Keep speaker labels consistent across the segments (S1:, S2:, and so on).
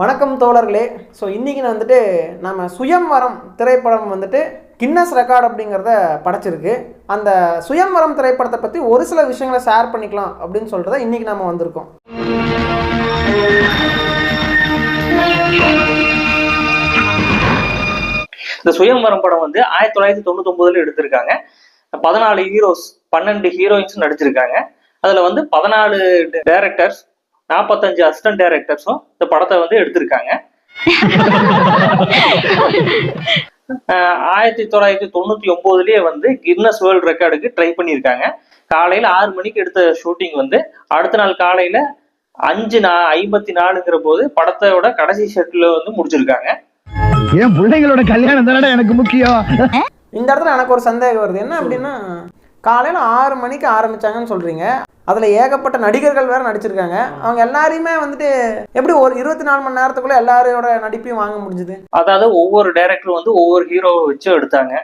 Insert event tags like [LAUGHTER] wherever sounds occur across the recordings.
S1: வணக்கம் தோழர்களே. ஸோ இன்றைக்கி வந்துட்டு நம்ம சுயம்வரம் திரைப்படம் வந்துட்டு கின்னஸ் ரெக்கார்ட் அப்படிங்கிறத படைச்சிருக்கு. அந்த சுயம்வரம் திரைப்படத்தை பற்றி ஒரு சில விஷயங்களை ஷேர் பண்ணிக்கலாம் அப்படின்னு சொல்கிறத இன்றைக்கி நம்ம வந்திருக்கோம்.
S2: இந்த சுயம்வரம் படம் வந்து ஆயிரத்தி தொள்ளாயிரத்தி தொண்ணூத்தி ஒன்பதுல எடுத்திருக்காங்க. பதினாலு ஹீரோஸ் பன்னெண்டு ஹீரோயின்ஸ் நடிச்சிருக்காங்க. அதுல வந்து பதினாலு டேரக்டர்ஸ் நாற்பத்தஞ்சு அசிஸ்டன்ட் டைரக்டர்ஸும் இந்த படத்தை வந்து எடுத்திருக்காங்க. [LAUGHS] ஆயிரத்தி தொள்ளாயிரத்தி தொண்ணூத்தி ஒன்பதுலயே வந்து கின்னஸ் வேர்ல்ட் ரெக்கார்டுக்கு ட்ரை பண்ணியிருக்காங்க. காலையில ஆறு மணிக்கு எடுத்த ஷூட்டிங் வந்து அடுத்த நாள் காலையில அஞ்சு நா ஐம்பத்தி நாலுங்கிற போது படத்தோட கடைசி ஷெட்ல வந்து முடிச்சிருக்காங்க.
S3: என் பிள்ளைங்களோட கல்யாணம் தானடா எனக்கு முக்கியம்? [LAUGHS]
S1: இந்த இடத்துல எனக்கு ஒரு சந்தேகம் வருது. என்ன அப்படின்னா காலையில் ஆறு மணிக்கு ஆரம்பிச்சாங்கன்னு சொல்கிறீங்க அதில் ஏகப்பட்ட நடிகர்கள் வேறு நடிச்சிருக்காங்க. அவங்க எல்லாரையுமே வந்துட்டு எப்படி ஒரு இருபத்தி நாலு மணி நேரத்துக்குள்ளே எல்லாரோட நடிப்பையும் வாங்க முடிஞ்சுது?
S2: அதாவது ஒவ்வொரு டைரக்டர் வந்து ஒவ்வொரு ஹீரோவை வச்சு எடுத்தாங்க.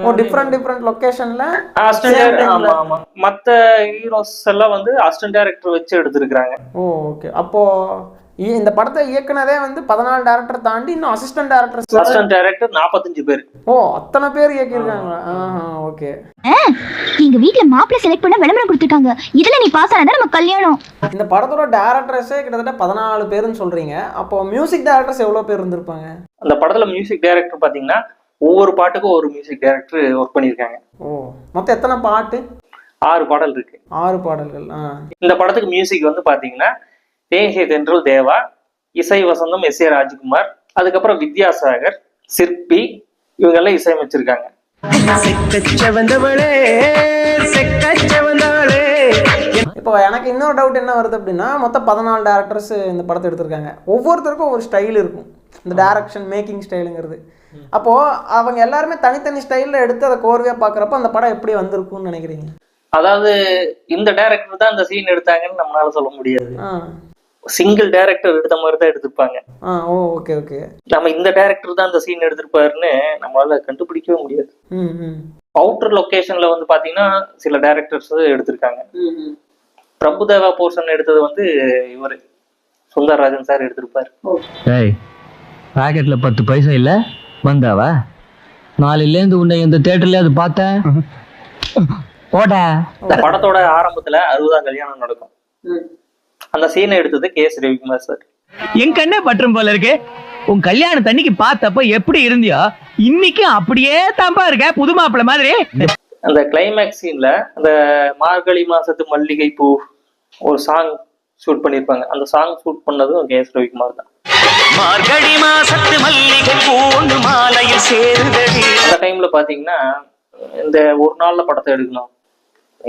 S1: ஓ டிஃப்ரெண்ட் டிஃப்ரெண்ட் லொக்கேஷனில்
S2: அசிஸ்டன்ட்
S1: Same time
S2: ஆமா
S1: ல.
S2: ஆமா மத்த ஹீரோஸ் எல்லாம் வந்து அசிஸ்டன்ட் டைரக்டர் வச்சு எடுத்திருக்காங்க
S1: ஓ ஓகே அப்போது இந்த படத்தை இயக்குனதே வந்து பதினாலு டேரக்டர் தாண்டி இன்னும் அசிஸ்டன்ட் டேரக்டர்
S2: அசிஸ்டன்ட் டைரக்டர் நாற்பத்தஞ்சு பேர்.
S1: ஓ அத்தனை பேர் இயக்கியிருக்காங்களா? ஆஹா ஓகே.
S4: எங்க வீட்ல மாப்பிள்ளை செலக்ட் பண்ண விளம்பரம் கொடுத்துருக்காங்க இதுல நீ பாஸ் ஆனா நம்ம கல்யாணம்.
S1: இந்த படத்தோட டேரக்டர்ஸே கிட்டத்தட்ட பதினாலு பேருன்னு சொல்கிறீங்க அப்போ மியூசிக் டேரக்டர்ஸ் எவ்வளோ பேர் இருந்திருப்பாங்க?
S2: அந்த படத்துல மியூசிக் டைரக்டர் பாத்தீங்கன்னா ஒவ்வொரு பாட்டுக்கும் ஒரு மியூசிக் டைரக்டர் ஒர்க் பண்ணியிருக்காங்க.
S1: ஓ மொத்தம் எத்தனை பாட்டு?
S2: ஆறு பாடல் இருக்கு.
S1: ஆறு பாடல்கள்
S2: இந்த படத்துக்கு மியூசிக் வந்து பாத்தீங்கன்னா தேசிய தென்றல் தேவா இசை வசந்தம் எஸ் ஏ ராஜ்குமார் அதுக்கப்புறம் வித்யாசாகர் சிற்பி இவங்கெல்லாம் இசையமைச்சிருக்காங்க.
S1: இப்போ எனக்கு இன்னொரு டவுட் என்ன வருது அப்படின்னா மொத்தம் பதினாலு டேரக்டர்ஸ் இந்த படத்தை எடுத்திருக்காங்க. ஒவ்வொருத்தருக்கும் ஒரு ஸ்டைல் இருக்கும். இந்த டைரக்ஷன் மேக்கிங் ஸ்டைலுங்கிறது அப்போது அவங்க எல்லாருமே தனித்தனி ஸ்டைலில் எடுத்து அதை கோர்வையாக பார்க்குறப்ப அந்த படம் எப்படி வந்திருக்கும்னு நினைக்கிறீங்க?
S2: அதாவது இந்த டைரக்டர் தான் இந்த சீன் எடுத்தாங்கன்னு நம்மளால சொல்ல முடியாது. சிங்கிள் டைரக்டர் எடுத்த மாதிரி தான் எடுத்திருப்பாங்க
S1: ஓகே ஓகே
S2: நம்ம இந்த டைரக்டர் தான் இந்த சீன் எடுத்திருப்பாருன்னு நம்மளால கண்டுபிடிக்கவே முடியாது. அவுட்டர் லொகேஷன்ல வந்து பாத்தீங்கன்னா சில டைரக்டர்ஸ் எடுத்திருக்காங்க. பிரபுதேவா போர்ஷன் எடுத்தது வந்து இவரு. சுந்தரராஜன் சார் எடுத்திருப்பாரு.
S5: ஏய் பாக்கெட்ல பத்து பைசா இல்ல? வந்தாவா? நாளையிலேருந்து உன்னை இந்த தேட்டர்ல அது பார்த்தேன் போடா.
S2: படத்தோட ஆரம்பத்துல அறுபதாம் கல்யாணம் நடக்கும். அந்த சீனை எடுத்தது கே. எஸ். ரவிக்குமார் சார்
S3: என் கண்ணே பற்றும் போல இருக்கு. உன் கல்யாண தண்ணிக்கு பார்த்தப்ப எப்படி இருந்தியோ இன்னைக்கும் அப்படியே தாம்பா இருக்க புது மாப்பிள்ளை மாதிரி
S2: அந்த கிளைமேக்ஸ் சீன்ல அந்த மார்கழி மாசத்து மல்லிகை பூ ஒரு சாங் ஷூட் பண்ணிருப்பாங்க. அந்த சாங் ஷூட் பண்ணதும் கே. எஸ். ரவிக்குமார் தான்.
S6: மார்கழி மாசத்து மல்லிகை பூண்டு மாலையில் சேருதடி.
S2: அந்த டைம்ல பாத்தீங்கன்னா இந்த ஒரு நாள்ல படத்தை எடுக்கணும்.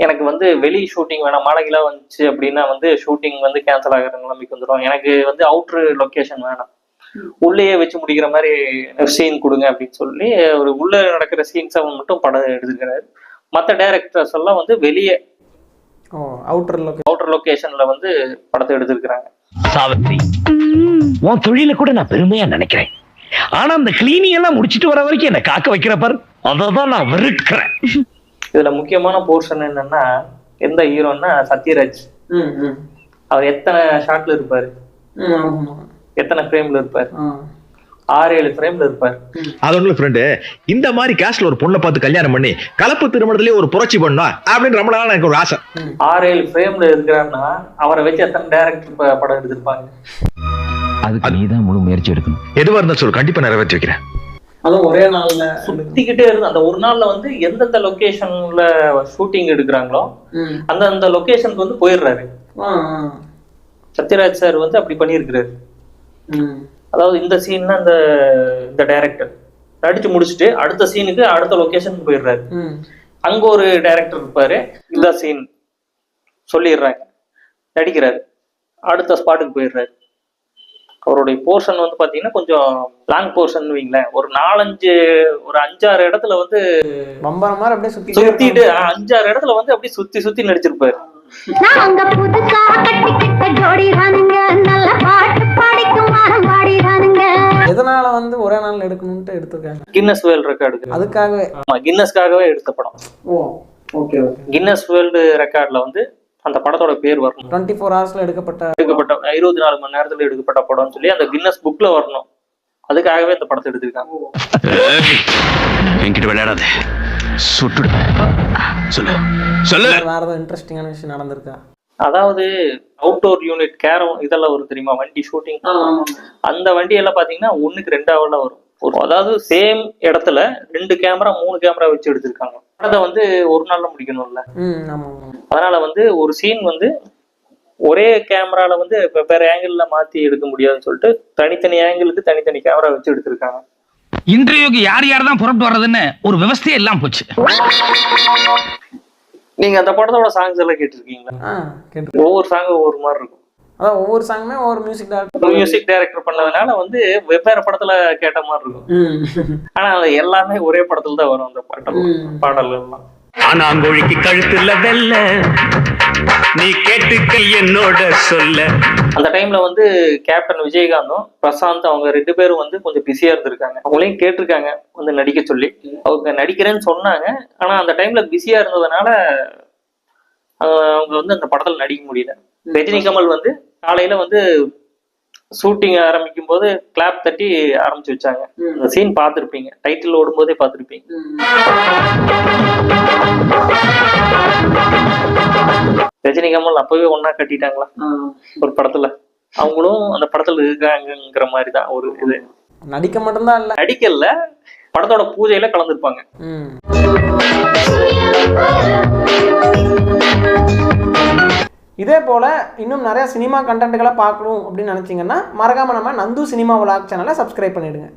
S2: எனக்கு வந்து வெளி ஷூட்டிங் வேணாம். மாலைகளாக வந்துச்சு அப்படின்னா வந்து ஷூட்டிங் வந்து கேன்சல் ஆகிற நிலைமைக்கு வந்துடும் எனக்கு வந்து அவுட்ரு லொக்கேஷன் வேணாம். உள்ளேயே வச்சு முடிக்கிற மாதிரி சீன் கொடுங்க அப்படின்னு சொல்லி ஒரு உள்ள நடக்கிற சீன்ஸை மட்டும் படம் எடுத்துக்கிறாரு மற்ற டைரக்டர்ஸ் எல்லாம் வந்து வெளியே
S1: ஓ அவுட்டர்
S2: அவுட்டர் லொக்கேஷன்ல வந்து படத்தை எடுத்திருக்கிறாங்க.
S3: சாவித்ரி உன் தொழில கூட நான் பெருமையா நினைக்கிறேன். ஆனா அந்த கிளீனிங் எல்லாம் முடிச்சிட்டு வர வரைக்கும் என்ன காக்க வைக்கிற பாரு. அததான் நான் வெறுக்கிறேன்.
S2: இதுல முக்கியமான போர்ஷன் என்னன்னா எந்த ஹீரோன்னா சத்யராஜ்.
S1: ம் ம்.
S2: அவர் எத்தனை ஷாட்ல இருப்பாரு? எத்தனை ஃப்ரேம்ல இருப்பாரு? ஆறு ஏழு ஃப்ரேம்ல இருப்பாரு.
S7: அது ஒண்ணு ஃப்ரெண்டு இந்த மாதிரி காஸ்ட்ல ஒரு பொண்ணை பார்த்து கல்யாணம் பண்ணி கலப்பு திருமணத்திலேயே ஒரு புரட்சி பண்ணா? அப்படின்னு ரொம்ப நாளா எனக்கு ஒரு ஆசை.
S2: ஆறு ஏழு ஃப்ரேம்ல இருக்கிறாருன்னா அவரை வச்சு எத்தனை டேரக்டர் படம் எடுத்திருப்பாங்க?
S5: அதுக்கு நீதான் முழு முயற்சி எடுக்கணும்.
S7: எதுவா இருந்தா சொல்லு கண்டிப்பா நிறைவேற்றி வைக்கிறேன்.
S1: அதுவும் ஒரே நாளில்
S2: சுத்திக்கிட்டே இருந்து அந்த ஒரு நாள்ல வந்து எந்தெந்த லொகேஷன்ல ஷூட்டிங் எடுக்கிறாங்களோ
S1: ம்.
S2: அந்த அந்த லொகேஷனுக்கு வந்து போயிடுறாரு. சத்யராஜ் சார் வந்து அப்படி பண்ணியிருக்கிறாரு. அதாவது இந்த சீன்னா இந்த இந்த டைரக்டர் நடிச்சு முடிச்சுட்டு அடுத்த சீனுக்கு அடுத்த லொகேஷனுக்கு போயிடுறாரு. அங்க ஒரு டைரக்டர் இருப்பாரு. இந்த சீன் சொல்லிடுறாங்க. நடிக்கிறாரு. அடுத்த ஸ்பாட்டுக்கு போயிடுறாரு. அவருடைய போர்ஷன் வந்து பாத்தீங்கன்னா கொஞ்சம் லாங் போர்ஷன் வைங்களேன். ஒரு நாலஞ்சு ஒரு அஞ்சாறு இடத்துல வந்து
S1: பம்பரம் மாதிரி அப்படியே சுற்றிட்டே
S2: சுத்திட்டு அஞ்சாறு இடத்துல வந்து அப்படியே சுத்தி சுத்தி நடிச்சிருப்பாரு.
S1: எதனால வந்து ஒரே நாள் எடுக்கணும்ட்டு எடுத்திருக்காங்க?
S2: கின்னஸ் வேர்ல்ட் ரெக்கார்டு
S1: அதுக்காகவே.
S2: ஆமா கின்னஸ்க்காகவே எடுத்த படம்.
S1: Oh okay okay.
S2: Guinness world ரெக்கார்ட்ல வந்து அந்த படத்தோட பேர் வரணும்.
S1: டுவெண்ட்டி ஃபோர் ஹவர்ஸில் எடுக்கப்பட்ட
S2: எடுக்கப்பட்ட இருபத்தி நாலு மணி நேரத்துல எடுக்கப்பட்ட படம்னு சொல்லி அந்த கின்னஸ் புக்ல வரணும். அதுக்காகவே இந்த படத்தை எடுத்திருக்காங்க.
S6: என்கிட்ட விளையாடாத. சொல்லு. சொல்லு.
S1: வேற ஏதாவது இன்ட்ரெஸ்டிங்கான விஷயம் நடந்திருக்கா?
S2: அதாவது அவுட்டோர் யூனிட் கேரம் இதெல்லாம் வரும் தெரியுமா? வண்டி ஷூட்டிங் அந்த வண்டி எல்லாம் பாத்தீங்கன்னா ஒண்ணுக்கு ரெண்டு ஹவர்ல வரும். ஒரு அதாவது சேம் இடத்துல ரெண்டு கேமரா மூணு கேமரா வச்சு எடுத்திருக்காங்க. படத்தை வந்து ஒரு நாள்ல முடிக்கணும்ல. அதனால வந்து ஒரு சீன் வந்து ஒரே கேமரால வந்து வெவ்வேறு ஆங்கிள் மாத்தி எடுக்க முடியாதுன்னு சொல்லிட்டு தனித்தனி ஆங்கிளுக்கு தனித்தனி கேமரா வச்சு எடுத்திருக்காங்க.
S8: இன்டர்வியூக்கு யார் யார் தான் புறப்பட்டு வர்றதுன்னு ஒரு விவசாயம் எல்லாம் போச்சு.
S2: நீங்க அந்த படத்தோட சாங்ஸ் எல்லாம் கேட்டிருக்கீங்களா? ஒவ்வொரு சாங் ஒவ்வொரு மாதிரி இருக்கும்.
S1: அதான் ஒவ்வொரு சாங்குமே ஒவ்வொரு மியூசிக் டேரக்டர்
S2: மியூசிக் டைரக்டர் பண்ணதுனால வந்து வெவ்வேறு படத்துல கேட்ட மாதிரி இருக்கும். ஆனா அது எல்லாமே ஒரே படத்துல தான் வரும் அந்த பாட்டல். பாடல் எல்லாம்
S6: ஆனாங்கோழிக்கு கழுத்துல வெல்ல நீ கேட்டுக்க என்னோட சொல்ல.
S2: அந்த டைம்ல வந்து கேப்டன் விஜயகாந்தும் பிரசாந்த் அவங்க ரெண்டு பேரும் வந்து கொஞ்சம் பிஸியா இருந்திருக்காங்க. அவங்களையும் கேட்டிருக்காங்க வந்து நடிக்க சொல்லி. அவங்க நடிக்கிறேன்னு சொன்னாங்க. ஆனா அந்த டைம்ல பிஸியா இருந்ததுனால அவங்க வந்து அந்த படத்துல நடிக்க முடியல. ரஜினி கமல் வந்து காலையில வந்து ஷூட்டிங் ஆரம்பிக்கும் போது கிளாப் தட்டி ஆரம்பிச்சு வச்சாங்க. அந்த சீன் பார்த்திருப்பீங்க. டைட்டில் ஓடும்போதே பார்த்திருப்பீங்க. ரஜினி கமல் அப்பவே ஒண்ணா கட்டிட்டாங்களா? ஒரு படத்துல. அவங்களும் அந்த படத்துல இருக்காங்கங்கிற மாதிரி தான் ஒரு இது.
S1: நடிக்க மட்டும்தான் இல்லை.
S2: நடிக்கல. படத்தோட பூஜையில கலந்துருப்பாங்க.
S1: இதே போல் இன்னும் நிறையா சினிமா கண்டென்ட்டுகளை பார்க்கணும் அப்படின்னு நினச்சிங்கன்னா மறக்காமல் நம்ம நந்து சினிமா விளாக் சேனலை சப்ஸ்கிரைப் பண்ணிவிடுங்க